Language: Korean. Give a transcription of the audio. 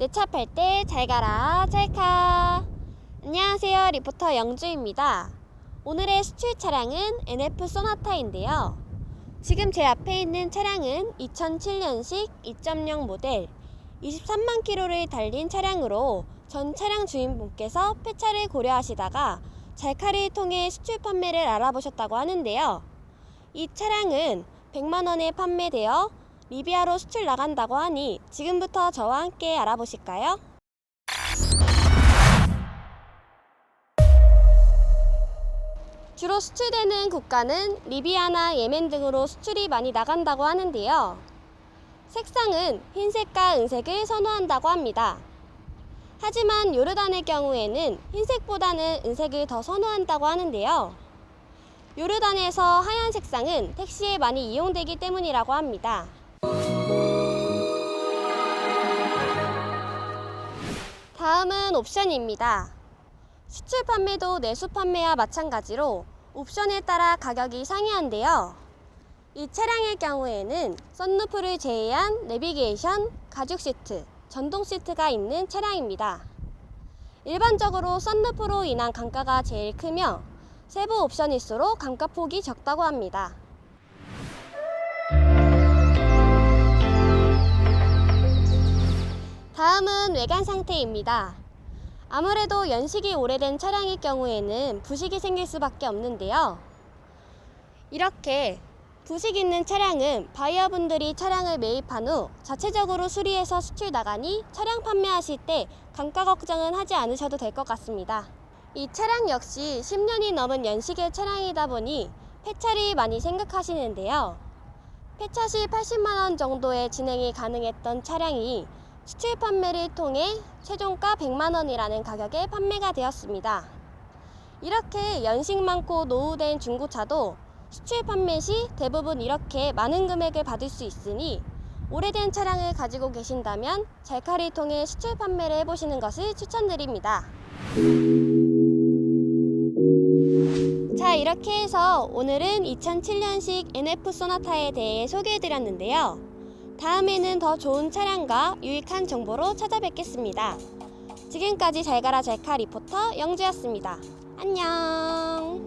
내 차 팔 때 잘 가라 찰카 안녕하세요 리포터 영주입니다. 오늘의 수출 차량은 NF 소나타인데요. 지금 제 앞에 있는 차량은 2007년식 2.0 모델 23만 킬로를 달린 차량으로 전 차량 주인분께서 폐차를 고려하시다가 잘카를 통해 수출 판매를 알아보셨다고 하는데요. 이 차량은 100만 원에 판매되어 리비아로 수출 나간다고 하니 지금부터 저와 함께 알아보실까요? 주로 수출되는 국가는 리비아나 예멘 등으로 수출이 많이 나간다고 하는데요. 색상은 흰색과 은색을 선호한다고 합니다. 하지만 요르단의 경우에는 흰색보다는 은색을 더 선호한다고 하는데요. 요르단에서 하얀 색상은 택시에 많이 이용되기 때문이라고 합니다. 다음은 옵션입니다. 수출 판매도 내수 판매와 마찬가지로 옵션에 따라 가격이 상이한데요. 이 차량의 경우에는 썬루프를 제외한 내비게이션, 가죽 시트, 전동 시트가 있는 차량입니다. 일반적으로 썬루프로 인한 감가가 제일 크며 세부 옵션일수록 감가폭이 적다고 합니다. 다음은 외관 상태입니다. 아무래도 연식이 오래된 차량일 경우에는 부식이 생길 수밖에 없는데요. 이렇게 부식 있는 차량은 바이어분들이 차량을 매입한 후 자체적으로 수리해서 수출 나가니 차량 판매하실 때 감가 걱정은 하지 않으셔도 될 것 같습니다. 이 차량 역시 10년이 넘은 연식의 차량이다 보니 폐차를 많이 생각하시는데요. 폐차 시 80만원 정도의 진행이 가능했던 차량이 수출 판매를 통해 최종가 100만원이라는 가격에 판매가 되었습니다. 이렇게 연식 많고 노후된 중고차도 수출 판매 시 대부분 이렇게 많은 금액을 받을 수 있으니 오래된 차량을 가지고 계신다면 잘카를 통해 수출 판매를 해보시는 것을 추천드립니다. 자, 이렇게 해서 오늘은 2007년식 NF 소나타에 대해 소개해드렸는데요. 다음에는 더 좋은 차량과 유익한 정보로 찾아뵙겠습니다. 지금까지 잘 가라 잘카 리포터 영주였습니다. 안녕.